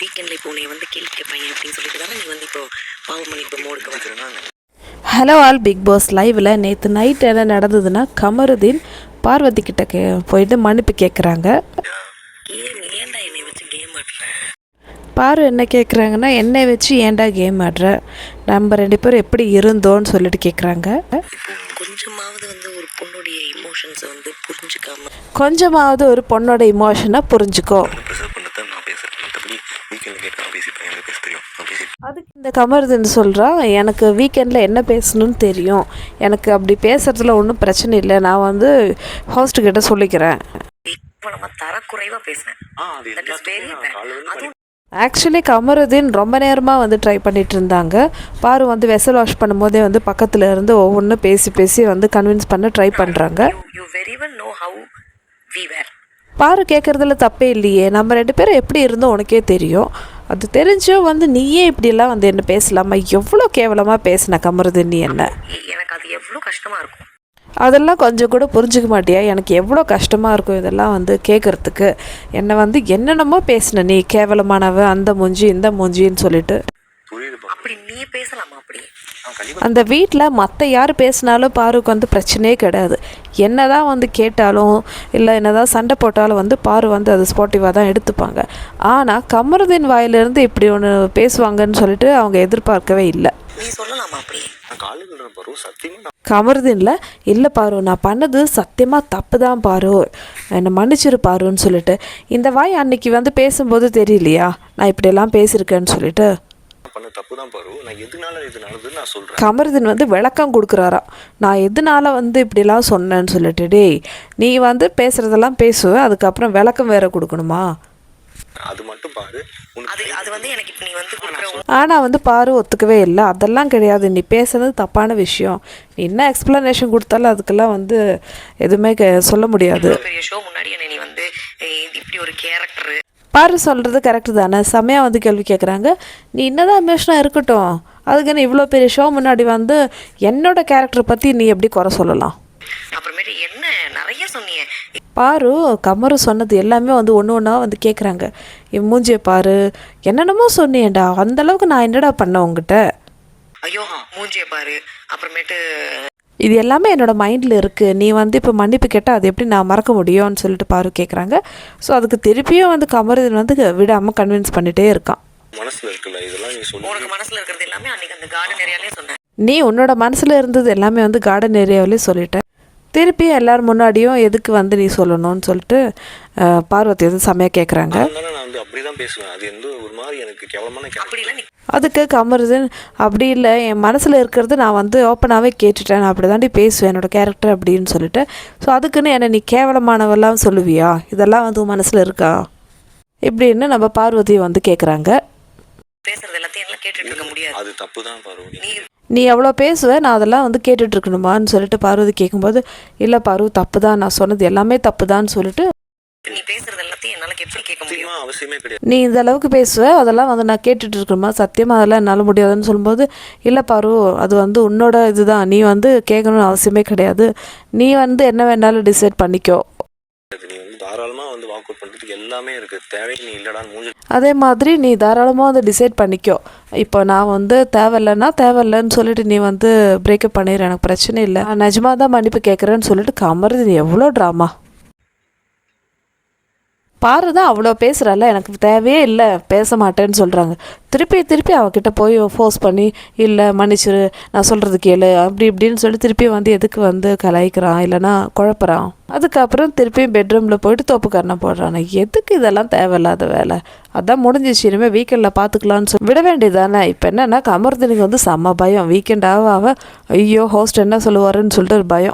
வீக்கெண்டில் இப்போ உன்னை வந்து கேள்வி கேட்பாங்க அப்படின்னு சொல்லிட்டு தானே நீ வந்து இப்போ இப்போ மோடுக்கு வர? ஹலோ ஆல் பிக் பாஸ் லைவில் நேற்று நைட் என்ன நடந்ததுன்னா கமருதீன் பார்வதி கிட்ட கே போயிட்டு மன்னிப்பு கேட்குறாங்க பாரு என்ன கேட்குறாங்கன்னா என்னை வச்சு ஏன்டா கேம் ஆடுற? நம்ம ரெண்டு பேரும் எப்படி இருந்தோன்னு சொல்லிட்டு கேட்குறாங்க கொஞ்சமாவது வந்து ஒரு பொண்ணுடைய இமோஷன்ஸை வந்து புரிஞ்சுக்காம கொஞ்சமாவது ஒரு பொண்ணோட இமோஷனை புரிஞ்சுக்கோ ப்ரிசர்வ் பண்ண தான் நான் பேசுகிறேன் மற்றபடி வீக்கெண்டில் கேட்டு நான் பேசிப்பேன் எனக்கு பேச தெரியும் நான் பேசி அதுக்கு இந்த கமருதீன் சொல்கிறான் எனக்கு வீக்கெண்டில் என்ன பேசணும்னு தெரியும். எனக்கு அப்படி பேசுறதுல ஒன்றும் பிரச்சனை இல்லை. நான் வந்து ஹோஸ்ட் கிட்ட சொல்லிக்கிறேன். ஆக்சுவலி கமருதீன் ரொம்ப நேரமாக வந்து ட்ரை பண்ணிட்டு இருந்தாங்க. பாரு வந்து வெசல் வாஷ் பண்ணும்போதே வந்து பக்கத்தில் இருந்து ஒவ்வொன்றும் பேசி பேசி வந்து கன்வின்ஸ் பண்ண ட்ரை பண்ணுறாங்க பாரு கேட்குறதுல தப்பே இல்லையே. நம்ம ரெண்டு பேரும் எப்படி இருந்தோம் உனக்கே தெரியும். அது தெரிஞ்சும் வந்து நீயே இப்படியெல்லாம் வந்து என்ன பேசலாமா? எவ்வளோ கேவலமாக பேசின கமருதீன் நீ என்ன? எனக்கு அது எவ்வளோ கஷ்டமாக இருக்கும். அதெல்லாம் கொஞ்சம் கூட புரிஞ்சுக்க மாட்டியா? எனக்கு எவ்வளோ கஷ்டமாக இருக்கும் இதெல்லாம் வந்து கேட்குறதுக்கு என்னை வந்து என்னென்னமோ பேசின நீ கேவலமானவ அந்த மூஞ்சி இந்த மூஞ்சின்னு சொல்லிட்டு. அப்படி நீ பேசலாமா அப்படி? அந்த வீட்டில் மற்ற யார் பேசினாலும் பாருக்கு வந்து பிரச்சனையே கிடையாது என்ன தான் வந்து கேட்டாலும் இல்லை என்னதான் சண்டை போட்டாலும் வந்து பாரு வந்து அது ஸ்பாட்டிவாக தான் எடுத்துப்பாங்க. ஆனால் கமருதீன் வாயிலிருந்து இப்படி ஒன்று பேசுவாங்கன்னு சொல்லிட்டு அவங்க எதிர்பார்க்கவே இல்லை. கமருதீன்ல இல்லை பாரு நான் பண்ணது சத்தியமாக தப்பு தான் பாரு. என்னை மன்னிச்சிரு பாருன்னு சொல்லிட்டு. இந்த வாய் அன்னைக்கு வந்து பேசும்போது தெரியலையா? நான் இப்படியெல்லாம் பேசியிருக்கேன்னு சொல்லிட்டு. பண்ண தப்பு தான் பருவ நான் எதனால இது நடந்ததுன்னு நான் சொல்கிறேன் கமருதீன் வந்து விளக்கம் கொடுக்குறாராம் நான் எதனால வந்து இப்படிலாம் சொன்னேன்னு சொல்லிட்டு டேய் நீ வந்து பேசுகிறதெல்லாம் பேசுவ அதுக்கப்புறம் விளக்கம் வேற கொடுக்கணுமா? அது மட்டும் பாரு. அது அது வந்து எனக்கு இப்போ நீ வந்து கொடுக்குற ஆனால் வந்து பாரு ஒத்துக்கவே இல்லை. அதெல்லாம் கிடையாது. நீ பேசுனது தப்பான விஷயம். நீ என்ன எக்ஸ்ப்ளனேஷன் கொடுத்தாலும் அதுக்கெல்லாம் வந்து எதுவுமே கே- சொல்ல முடியாது. பெரிய ஷோ முன்னாடி என்னை நீ வந்து இப்படி ஒரு கேரக்டர் பாரு சொல்கிறது கரெக்டு தானே. செம்மையாக வந்து கேள்வி கேட்குறாங்க நீ என்னதான் எமோஷனாக இருக்கட்டும். அதுக்கு நீ இவ்வளோ பெரிய ஷோ முன்னாடி வந்து என்னோட கேரக்டர் பற்றி நீ எப்படி குறை சொல்லலாம்? அப்புறமேட்டு என்ன? நிறைய சொன்னீங்க. பாரு கமரு சொன்னது எல்லாமே வந்து ஒன்று ஒன்றா வந்து கேட்குறாங்க என் மூஞ்சியை பாரு. என்னென்னமோ சொன்னியேண்டா அந்த அளவுக்கு நான் என்னடா பண்ணேன் உங்ககிட்ட ஐயோ மூஞ்சிய பாரு. அப்புறமேட்டு இது எல்லாமே என்னோட மைண்டில் இருக்குது நீ வந்து இப்போ மன்னிப்பு கேட்டால் அது எப்படி நான் மறக்க முடியும்னு சொல்லிட்டு பாரு கேட்குறாங்க ஸோ அதுக்கு திருப்பியும் வந்து கமருதீன் வந்து விடாமல் கன்வின்ஸ் பண்ணிகிட்டே இருக்கான். மனசுல இருக்குல்ல இதெல்லாம் நீ சொல்லி உனக்கு மனசுல இருக்கிறது எல்லாமே அன்னைக்கு அந்த கார்டன் ஏரியாலே சொன்னேன். நீ உன்னோட மனசில் இருந்தது எல்லாமே வந்து கார்டன் ஏரியாவிலே சொல்லிட்ட திருப்பி எல்லார் முன்னாடியும் எதுக்கு வந்து நீ சொல்லணும்னு சொல்லிட்டு பார்வதி வந்து செம்மையாக கேட்குறாங்க அதனால நான் வந்து அப்படி தான் பேசுவேன். அது எந்த ஒரு மாதிரி எனக்கு கேவலமான அப்படி இல்லை நீ அதுக்கு கமருதன் அப்படி இல்லை என் மனசில் இருக்கிறது நான் வந்து ஓப்பனாகவே கேட்டுட்டேன். நான் அப்படி தாண்டி பேசுவேன். என்னோட கேரக்டர் அப்படின்னு சொல்லிட்டு. ஸோ அதுக்குன்னு என்னை நீ கேவலமானவெல்லாம் சொல்லுவியா? இதெல்லாம் வந்து உன் மனசில் இருக்கா? இப்படின்னு நம்ம பார்வதியை வந்து கேட்குறாங்க பேசுறது எல்லாத்தையும் எல்லாம் கேட்டுட்டு இருக்க முடியாது. அது தப்பு தான் பருவ நீ எவ்வளோ பேசுவ நான் அதெல்லாம் வந்து கேட்டுட்டு இருக்கணுமான்னு சொல்லிட்டு பார்வதி கேட்கும்போது இல்லை பார்வ தப்பு தான் நான் சொன்னது எல்லாமே தப்பு தான்னு சொல்லிட்டு நீ பேசுறது எல்லாத்தையும் என்னால எப்படி கேட்க முடியும்? சத்தியமா அவசியமே கிடையாது. நீ இந்த அளவுக்கு பேசுவ அதெல்லாம் வந்து நான் கேட்டுட்டு இருக்கணுமா சத்தியமாக அதெல்லாம் என்னால் முடியாதுன்னு சொல்லும்போது இல்லை பாரு அது வந்து உன்னோட இதுதான் நீ வந்து கேட்கணும்னு அவசியமே கிடையாது. நீ வந்து என்ன வேணாலும் டிசைட் பண்ணிக்கோ. வந்து எல்லாமே இருக்குது தேவை நீ இல்லைடான்னு மூஞ்சி அதே மாதிரி நீ தாராளமாக வந்து டிசைட் பண்ணிக்கோ. இப்போ நான் வந்து தேவையில்லைன்னா தேவையில்லைன்னு சொல்லிட்டு நீ வந்து பிரேக்கப் பண்ணிடுற எனக்கு பிரச்சனை இல்லை. நான் நிஜமாக தான் மன்னிப்பு கேட்குறேன்னு சொல்லிட்டு கமருது எவ்வளோ ட்ராமா பாரு தான் அவ்வளோ பேசுகிறல்ல எனக்கு தேவையே இல்லை பேச மாட்டேன்னு சொல்கிறாங்க திருப்பி திருப்பி அவகிட்ட போய் ஃபோர்ஸ் பண்ணி இல்லை மன்னிச்சிரு நான் சொல்கிறது கேளு அப்படி இப்படின்னு சொல்லி திருப்பி வந்து எதுக்கு வந்து கலாய்க்கிறான் இல்லைன்னா குழப்புறான். அதுக்கப்புறம் திருப்பி பெட்ரூமில் போயிட்டு தோப்புக்காரனை போடுறான். எதுக்கு இதெல்லாம் தேவையில்லாத வேலை? அதான் முடிஞ்சிச்சு இனிமேல் வீக்கெண்டில் பார்த்துக்கலான்னு சொல்லி விட வேண்டியதானே? இப்போ என்னென்னா கமர்தினிக்கு வந்து செம்ம பயம். வீக்கெண்டாக ஆக ஐயோ ஹோஸ்ட் என்ன சொல்லுவாருன்னு சொல்லிட்டு ஒரு பயம்.